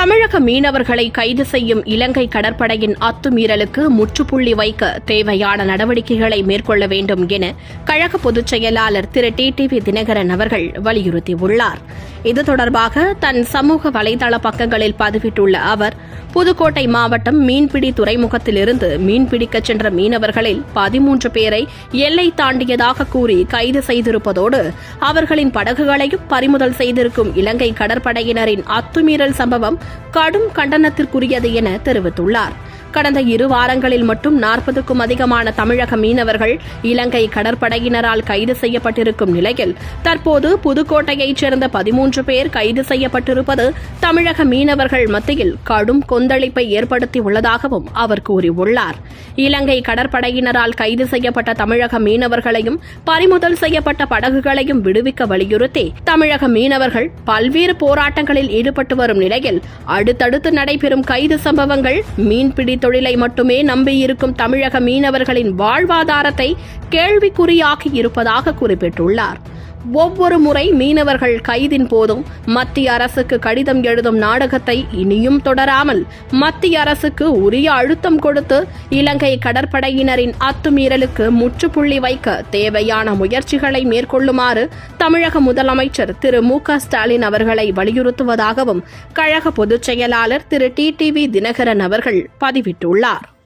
தமிழக மீனவர்களை கைது செய்யும் இலங்கை கடற்படையின் அத்துமீறலுக்கு முற்றுப்புள்ளி வைக்க தேவையான நடவடிக்கைகளை மேற்கொள்ள வேண்டும் என கழக பொதுச் செயலாளர் திரு டி டிவி தினகரன் அவர்கள் வலியுறுத்தியுள்ளார். இது தொடர்பாக தன் சமூக வலைதள பக்கங்களில் பதிவிட்டுள்ள அவர் புதுக்கோட்டை மாவட்டம் மீன்பிடி துறைமுகத்திலிருந்து மீன்பிடிக்கச் சென்ற மீனவர்களில் பதிமூன்று பேரை எல்லை தாண்டியதாக கூறி கைது செய்திருப்பதோடு அவர்களின் படகுகளையும் பறிமுதல் செய்திருக்கும் இலங்கை கடற்படையினரின் அத்துமீறல் சம்பவம் கடும் கண்டனத்திற்குரியது என தெரிவித்துள்ளார். கடந்த இரு வாரங்களில் மட்டும் நாற்பதுக்கும் அதிகமான தமிழக மீனவர்கள் இலங்கை கடற்படையினரால் கைது செய்யப்பட்டிருக்கும் நிலையில் தற்போது புதுக்கோட்டையைச் சேர்ந்த பதிமூன்று பேர் கைது செய்யப்பட்டிருப்பது தமிழக மீனவர்கள் மத்தியில் கடும் கொந்தளிப்பை ஏற்படுத்தியுள்ளதாகவும் அவர் கூறியுள்ளார். இலங்கை கடற்படையினரால் கைது செய்யப்பட்ட தமிழக மீனவர்களையும் பறிமுதல் செய்யப்பட்ட படகுகளையும் விடுவிக்க வலியுறுத்தி தமிழக மீனவர்கள் பல்வேறு போராட்டங்களில் ஈடுபட்டு வரும் நிலையில் அடுத்தடுத்து நடைபெறும் கைது சம்பவங்கள் மீன்பிடி தொழிலை மட்டுமே நம்பியிருக்கும் தமிழக மீனவர்களின் வாழ்வாதாரத்தை கேள்விக்குறியாகி இருப்பதாக குறிப்பிட்டுள்ளார். ஒவ்வொரு முறை மீனவர்கள் கைதின் போதும் மத்திய அரசுக்கு கடிதம் எழுதும் நாடகத்தை இனியும் தொடராமல் மத்திய அரசுக்கு உரிய அழுத்தம் கொடுத்து இலங்கை கடற்படையினரின் அத்துமீறலுக்கு முற்றுப்புள்ளி வைக்க தேவையான முயற்சிகளை மேற்கொள்ளுமாறு தமிழக முதலமைச்சர் திரு மு க ஸ்டாலின் அவர்களை வலியுறுத்துவதாகவும் கழக பொதுச் செயலாளர் திரு டி டிவி தினகரன் அவர்கள் பதிவிட்டுள்ளார்.